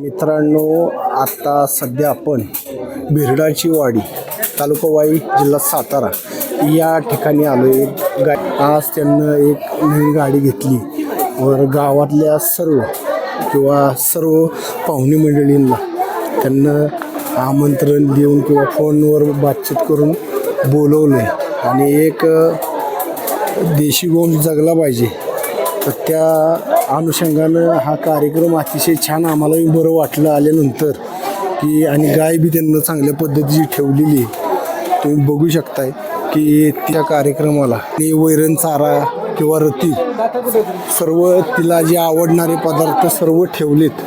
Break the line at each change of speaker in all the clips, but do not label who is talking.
मित्रांनो आता सध्या आपण बिरडाची वाडी तालुका वाई जिल्हा सातारा या ठिकाणी आलो आहे गा आज त्यांना एक नवीन गाडी घेतली. वर गावातल्या सर्व किंवा सर्व पाहुणे मंडळींना त्यांना आमंत्रण देऊन किंवा फोनवर बातचीत करून बोलवलं आहे आणि एक देशी गोंड जगला पाहिजे. तर त्या अनुषंगानं हा कार्यक्रम अतिशय छान आम्हालाही बरं वाटलं आल्यानंतर की आणि गाय बी त्यांना चांगल्या पद्धतीची ठेवलेली आहे. तुम्ही बघू शकताय की त्या कार्यक्रमाला ते वैरण चारा किंवा रती सर्व तिला जे आवडणारे पदार्थ सर्व ठेवलेत.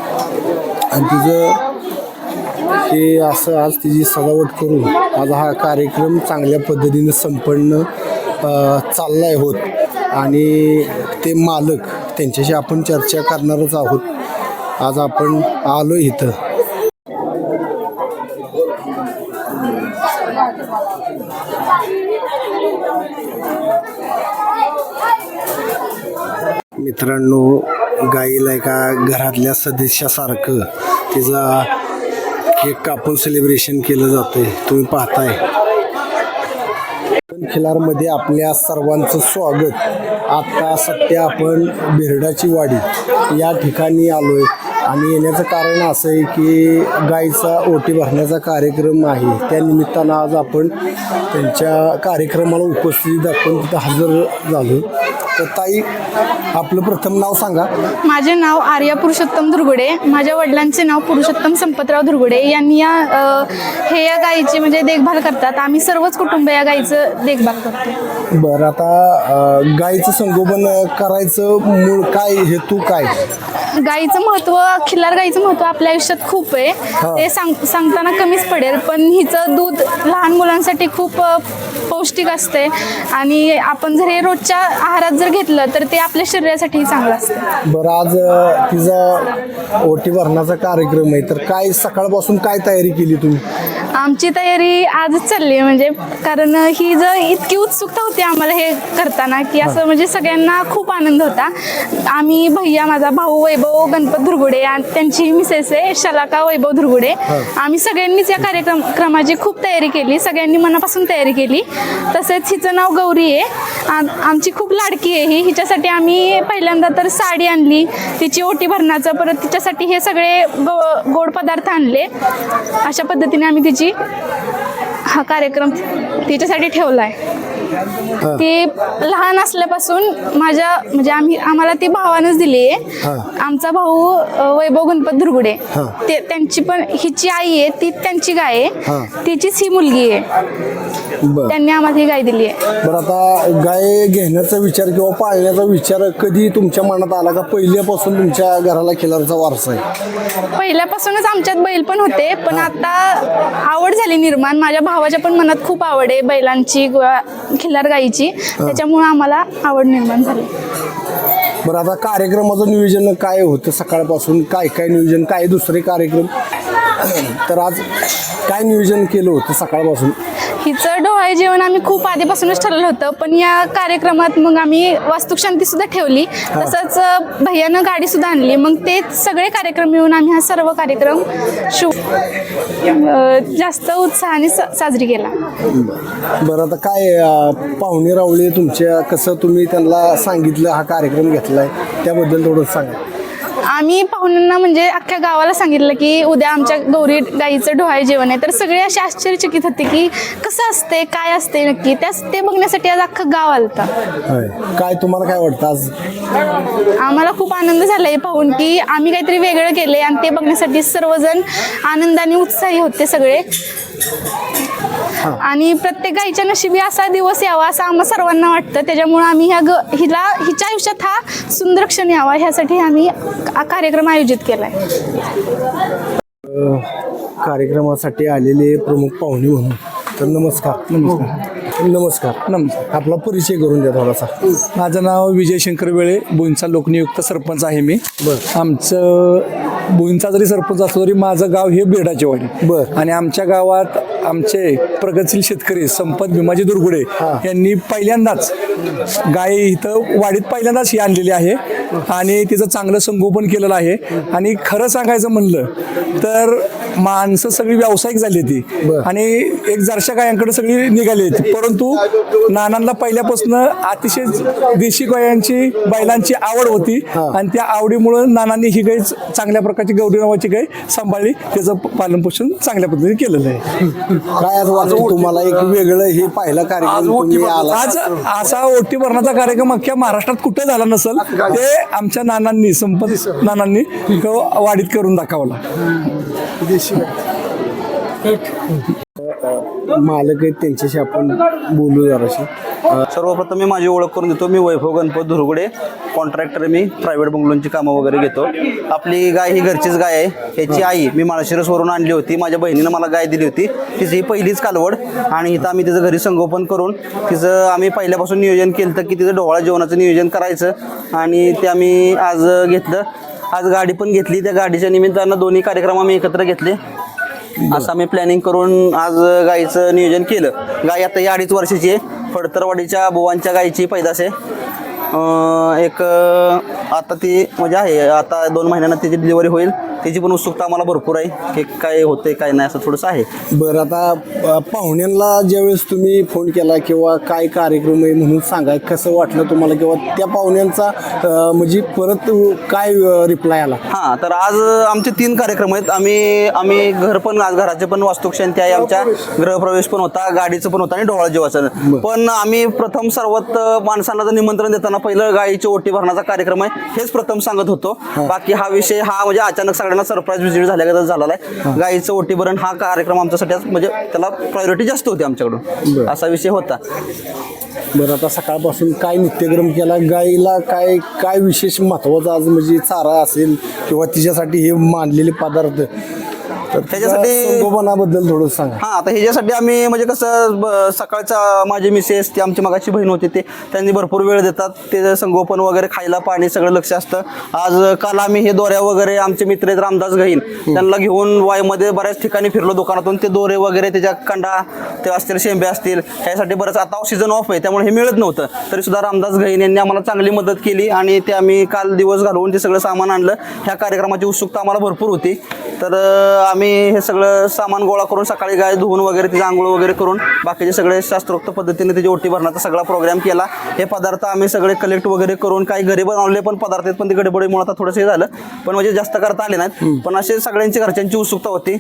आणि तिचं हे असं आज तिची सजावट करून आज हा कार्यक्रम चांगल्या पद्धतीनं संपन्न चालला चाललाय होत. आणि ते मालक त्यांच्याशी आपण चर्चा करणारच आहोत. आज आपण आलो इथं. मित्रांनो गाईला एका घरातल्या सदस्यासारखं तिचा केक कापून सेलिब्रेशन केलं जातंय. तुम्ही पाहताय. खिलारमध्ये आपल्या सर्वांचं स्वागत. आता सध्या आपण बिरडाची वाडी या ठिकाणी आलो आहे आणि येण्याचं कारण असं आहे की गाईचा ओटी भरण्याचा कार्यक्रम आहे. त्या निमित्तानं आज आपण त्यांच्या कार्यक्रमाला उपस्थिती दाखवून तिथं हजर झालो. तर ताई आपलं प्रथम नाव सांगा.
माझे नाव आर्या पुरुषोत्तम दुर्गुडे. माझ्या वडिलांचे नाव पुरुषोत्तम संपतराव दुर्गुडे. यांनी या अ, हे या गायीची म्हणजे देखभाल करतात. आम्ही सर्वच कुटुंब या गायीचं देखभाल करतो.
बरं आता अं, गाईचं संगोपन करायचं मूळ काय? हेतू काय?
गाईचं महत्त्व खिल्लार गाईचं महत्त्व आपल्या आयुष्यात खूप आहे. ते सांग सांगताना कमीच पडेल पण हिचं दूध लहान मुलांसाठी खूप अ, पौष्टिक असते आणि आपण जर हे रोजच्या आहारात जर घेतलं तर ते आपल्या शरीरासाठी चांगलं असतं.
बरं आज तिचा ओटी भरण्याचा कार्यक्रम आहे तर काय सकाळपासून काय तयारी केली तुम्ही?
आमची तयारी आजच चालली आहे. म्हणजे कारण ही जर इतकी उत्सुकता होती आम्हाला हे करताना की असं म्हणजे सगळ्यांना खूप आनंद होता. आम्ही भैया माझा भाऊ वैभव गणपत धुरगुडे आणि त्यांची मिसेस आहे शलाका वैभव धुरगुडे. आम्ही सगळ्यांनीच या कार्यक्रम क्रमाची खूप तयारी केली. सगळ्यांनी मनापासून तयारी केली. तसेच हिचं नाव गौरी आहे. आ- आमची खूप लाडकी आहे ही. हिच्यासाठी आम्ही पहिल्यांदा तर साडी आणली. तिची ओटी भरण्याचं परत तिच्यासाठी हे सगळे गो गोड पदार्थ आणले. अशा पद्धतीने आम्ही तिची हा कार्यक्रम तिच्यासाठी ठेवला आहे ती लहान असल्यापासून माझ्या म्हणजे आम्ही आम्हाला ती भावानंच दिली आहे.
हा.
आमचा भाऊ वैभव गणपत दुर्गुडे. ते त्यांची पण हिची आई आहे ती त्यांची गाय
हा.
आहे तिचीच ही मुलगी आहे. त्यांनी आम्हाला ही गाय दिली आहे.
बरं आता गाय घेण्याचा विचार किंवा पाळण्याचा विचार कधी तुमच्या मनात आला का? पहिल्यापासून तुमच्या घराला खिलारचा वारसा आहे?
पहिल्यापासूनच आमच्यात बैल पण होते पण आता आवड झाली निर्माण. माझ्या भावाच्या पण मनात खूप आवड आहे बैलांची किंवा खिल्लार गाईची. त्याच्यामुळे आम्हाला आवड निर्माण झाली.
बरं आता कार्यक्रमाचं नियोजन काय होतं सकाळपासून? काय काय नियोजन? काय दुसरे कार्यक्रम? तर आज काय नियोजन केलं होतं सकाळपासून?
हिचं डोहाळे जेवण आम्ही खूप आधीपासूनच ठरवलं होतं पण या कार्यक्रमात मग आम्ही वास्तुक शांती सुद्धा ठेवली. तसंच भैयानं गाडी सुद्धा आणली. मग ते सगळे कार्यक्रम मिळून आम्ही हा सर्व कार्यक्रम शु अ, जास्त उत्साहाने साजरी केला.
बरं. आता काय पाहुणे रावळे तुमच्या कसं तुम्ही त्यांना सांगितलं हा कार्यक्रम घेतलाय त्याबद्दल थोडं सांगा.
आम्ही पाहुण्यांना म्हणजे अख्ख्या गावाला सांगितलं की उद्या आमच्या गौरी गाईचं डोहाळे जेवण आहे. तर सगळे असे आश्चर्यचकित होते की कसं असते काय असते नक्की? त्याच ते बघण्यासाठी आज अख्खं गाव आलतं
होय. काय तुम्हाला काय वाटतं आज?
आम्हाला खूप आनंद झाला आहे पाहून की आम्ही काहीतरी वेगळं केले आणि ते बघण्यासाठी सर्वजण आनंदाने उत्साही होते सगळे. आणि प्रत्येक गाईच्या नशिबी असा दिवस यावा असं आम्हा सर्वांना वाटतं. त्याच्यामुळे आम्ही ह्या ग हिला हिच्या आयुष्यात हा सुंदर क्षण यावा ह्यासाठी आम्ही हा कार्यक्रम आयोजित केला आहे
कार्यक्रमासाठी आलेले प्रमुख पाहुणे म्हणून. तर नमस्कार. नमस्कार. नमस्कार.
नमस्कार.
आपला परिचय करून द्या थोडासा.
माझं नाव विजय शंकर वेळे बोईंचा लोकनियुक्त सरपंच आहे मी.
बरं.
आमचं बोईंचा जरी सरपंच असलो तरी माझं गाव हे बेडाचे वाडी.
बरं.
आणि आमच्या गावात आमचे प्रगतशील शेतकरी संपत भीमाजी दुर्गुडे यांनी पहिल्यांदाच गाय इथं वाडीत पहिल्यांदाच ही आणलेली आहे आणि तिचं चांगलं संगोपन केलेलं आहे. आणि खरं सांगायचं म्हणलं तर माणसं सगळी व्यावसायिक झाली ती आणि एक जरशा गायांकडे सगळी निघाली आहेत परंतु नानांना पहिल्यापासून अतिशय देशी गायांची बैलांची आवड होती. आणि त्या आवडीमुळं नानांनी ही गाय चांगल्या प्रकारची गौरी नावाची गाय सांभाळली. त्याचं पालन पोषण चांगल्या पद्धतीने केलेलं आहे.
काय आज वाटतं तुम्हाला? एक वेगळं हे पहिला कार्यक्रम
आज असा ओटी भरण्याचा कार्यक्रम अख्ख्या महाराष्ट्रात कुठे झाला नसेल ते आमच्या नानांनी संपत नानांनी तो वाढीत करून दाखवला.
मालक आहेत त्यांच्याशी आपण बोलू जराशी.
सर्वप्रथम मी माझी ओळख करून देतो. मी वैभव गणपत धुरगुडे. कॉन्ट्रॅक्टर मी. प्रायव्हेट बंगलोंची कामं वगैरे घेतो. आपली गाय ही घरचीच गाय आहे. ह्याची आई मी माळशिरसवरून आणली होती. माझ्या बहिणीनं मला गाय दिली होती. तिची ही पहिलीच कालवड. आणि इथं आम्ही तिचं घरी संगोपन करून तिचं आम्ही पहिल्यापासून नियोजन केलं की तिचं डोहाळा जेवणाचं नियोजन करायचं. आणि ते आम्ही आज घेतलं. आज गाडी पण घेतली. त्या गाडीच्या निमित्तानं दोन्ही कार्यक्रम आम्ही एकत्र घेतले. असं आम्ही प्लॅनिंग करून आज गाईचं नियोजन केलं. गाय आता ही अडीच वर्षाची आहे. फडतरवाडीच्या बुवांच्या गायीची पैदास आहे. एक आता ती म्हणजे आहे आता दोन महिन्यानं तिची डिलिव्हरी होईल. त्याची पण उत्सुकता आम्हाला भरपूर आहे की काय होते काय नाही असं थोडंसं आहे.
बरं आता पाहुण्यांना ज्यावेळेस तुम्ही फोन केला किंवा काय कार्यक्रम आहे म्हणून सांगा कसं वाटलं तुम्हाला? किंवा त्या पाहुण्यांचा म्हणजे परत काय रिप्लाय आला?
हां तर आज आमचे तीन कार्यक्रम आहेत. आम्ही आम्ही घर पण आज घराचे पण वास्तुशांती आहे आमच्या गृहप्रवेश पण होता गाडीचं पण होता आणि डोळा जेवाचं पण आम्ही प्रथम सर्वात माणसांना जर निमंत्रण देताना पहिलं गायीची ओटी भरण्याचा कार्यक्रम आहे. हेच प्रथम सांगत होतो. बाकी हा विषय हा म्हणजे अचानक सगळ्यांना सरप्राईज विजिट झाल्यागत झालेला आहे. गायीचं ओटी भरण हा कार्यक्रम आमच्यासाठी म्हणजे त्याला प्रायोरिटी जास्त होती आमच्याकडून. असा विषय होता.
बरं आता सकाळपासून काय नित्यक्रम केला? गाईला काय काय विशेष महत्वाचं आज म्हणजे चारा असेल किंवा तिच्यासाठी हे मानलेले पदार्थ? तर
त्याच्यासाठी-
थोडं सांगा.
हा आता ह्याच्यासाठी आम्ही म्हणजे कसं ब- सकाळचा माझे मिसेस ती आमची मगाची बहीण होती ते त्यांनी भरपूर वेळ देतात. ते संगोपन वगैरे खायला पाणी सगळं लक्ष असतं. आज काल आम्ही हे दोऱ्या वगैरे आमचे मित्र आहेत रामदास गहीन त्यांना घेऊन वाईमध्ये बऱ्याच ठिकाणी फिरलो दुकानातून. ते दोरे वगैरे त्याच्या कंडा ते असतील शेंबे असतील ह्यासाठी बरंच आता सीझन ऑफ आहे त्यामुळे हे मिळत नव्हतं. तरी सुद्धा रामदास गहीन यांनी आम्हाला चांगली मदत केली आणि ते आम्ही काल दिवस घालवून ते सगळं सामान आणलं. ह्या कार्यक्रमाची उत्सुकता आम्हाला भरपूर होती. तर आम्ही हे सगळं सामान गोळा करून सकाळी गाय धुवून वगैरे तिचे आंघोळ वगैरे करून बाकीचे सगळे शास्त्रोक्त पद्धतीने त्याची ओटी भरण्याचा सगळा प्रोग्राम केला. हे पदार्थ आम्ही सगळे कलेक्ट वगैरे करून काही घरी बनवले पण पदार्थ आहेत पण ते गडबडीमुळे आता थोडंसं हे झालं. पण म्हणजे जास्त करता आले नाहीत. पण असे सगळ्यांची घरच्यांची उत्सुकता होती.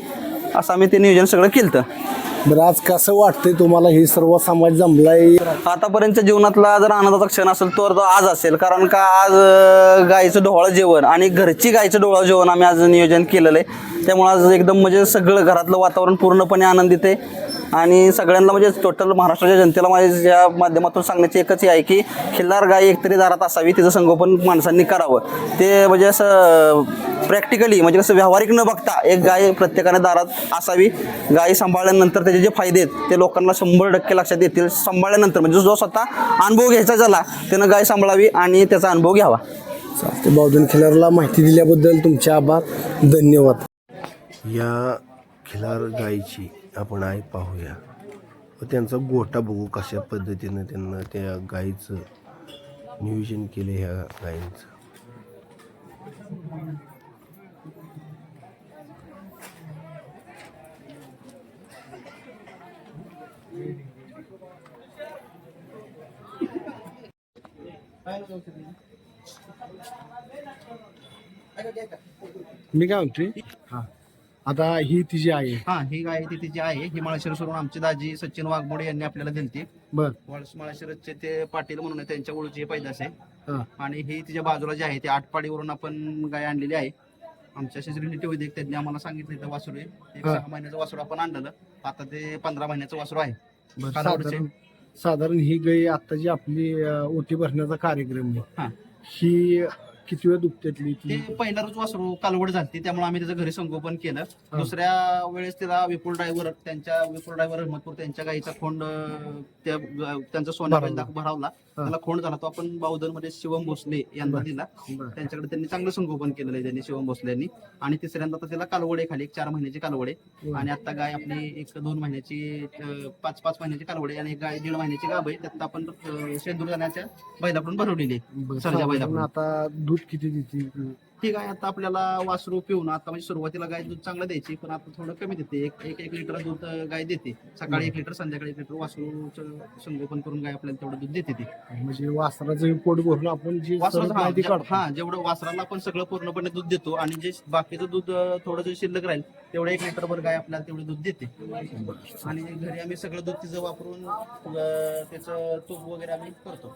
असं आम्ही ते नियोजन सगळं केलं
बरं आज कसं वाटतंय तुम्हाला हे सर्व समाज जमलाय?
आतापर्यंतच्या जीवनातला जर आनंदाचा क्षण असेल तर तो आज असेल. कारण का आज अं, गाईचं जेवण आणि घरची गाईचं डोहाळं जेवण आम्ही आज नियोजन केलेलं आहे. त्यामुळे आज एकदम म्हणजे सगळं घरातलं वातावरण पूर्णपणे आनंदित आहे. आणि सगळ्यांना म्हणजे टोटल महाराष्ट्राच्या जनतेला माझ्या माध्यमातून सांगण्याची एकच हे आहे की खिल्लार गाय एकतरी दारात असावी तिचं संगोपन माणसांनी करावं. ते म्हणजे असं प्रॅक्टिकली म्हणजे कसं व्यावहारिक न बघता एक गाय प्रत्येकाने दारात असावी. गाय सांभाळल्यानंतर त्याचे जे फायदे आहेत ते लोकांना शंभर टक्के लक्षात येतील. सांभाळल्यानंतर म्हणजे जो स्वतः अनुभव घ्यायचा झाला त्यानं गाय सांभाळावी आणि त्याचा अनुभव घ्यावा.
चालते बावधन खिलारला माहिती दिल्याबद्दल तुमचे आभार. धन्यवाद. या खिलार गायीची आपण आई पाहूया. व त्यांचा गोटा बघू कशा पद्धतीनं त्यांना त्या गायीचं नियोजन केले ह्या गायींचं मी काय म्हणतोय? आता ही तिची आहे.
हा ही गाय ती तिची आहे. ही माळशिरसवरून आमचे दाजी सचिन वाघमोडे यांनी आपल्याला दिली
बर.
माळशिरसचे ते पाटील म्हणून आहे, त्यांच्या ओळखीची पैदास आहे.
हा.
आणि ही तिच्या बाजूला जी आहे ती आटपाडीवरून आपण गाय आणलेली आहे. आमच्या रिलेटिव्ह होते त्यांनी आम्हाला सांगितलं इथं वासरू आहे. एक
हा.
सहा महिन्याचं वासरू आपण आणलेलं. आता ते पंधरा महिन्याचं वासरू आहे.
बर. साधारण साधारण ही गाय आता जी आपली अं, ओटी भरण्याचा कार्यक्रम
हा.
आहे ही किती वेळ दुखत्यातली
ते?
ती
पहिला रोज वासरू कालवड झाली त्यामुळे आम्ही त्याचं घरी संगोपन केलं. दुसऱ्या वेळेस तिला विपुल ड्रायव्हर त्यांच्या विपुल ड्रायव्हर अहमदपूर त्यांच्या गाईचा खोंड अं, त्या त्यांचा सोन्या.
भरवला.
त्याला खोंड झाला. तो आपण बावधनमध्ये शिवम भोसले यांना दिला. त्यांच्याकडे त्यांनी चांगलं संगोपन केलेलं आहे त्यांनी शिवम भोसले यांनी. आणि तिसऱ्यांदा आता त्याला कालवडे खाली एक चार महिन्याची कालवडे. आणि आता गाय आपली एक दोन महिन्याची पाच पाच महिन्याची कालवडे आणि एक गाय दीड महिन्याची गाभ आहे. त्यात आपण शेंदूर जाण्याच्या बैलाकडून भरवलेली आहे. सरजा बैलाकडून.
आता दूध किती देते
ठीक आहे आता आपल्याला वासरू पिऊन आता म्हणजे सुरुवातीला गाय दूध चांगलं द्यायची पण आता थोडं कमी देते. एक एक एक लिटर दूध गाय देते. सकाळी एक लिटर संध्याकाळी एक लिटर वासरूचं संगोपन करून गाय आपल्याला तेवढं दूध देते ती.
म्हणजे वासराचं पोट भरून आपण जी
वासराचं
सरळ
हा, जे- हा जेवढं वासराला आपण सगळं पूर्णपणे दूध देतो आणि जे बाकीचं दूध अं, थोडं जे शिल्लक राहील तेवढं एक लिटर भर गाय आपल्याला तेवढं दूध देते. आणि घरी आम्ही सगळं दूध तिचं वापरून अं, त्याचं तूप वगैरे आम्ही करतो.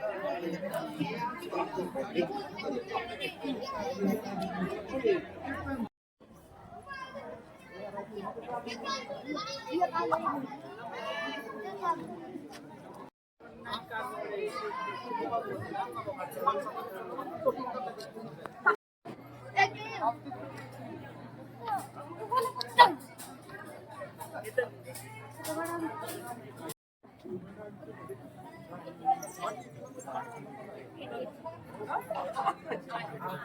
Terima kasih.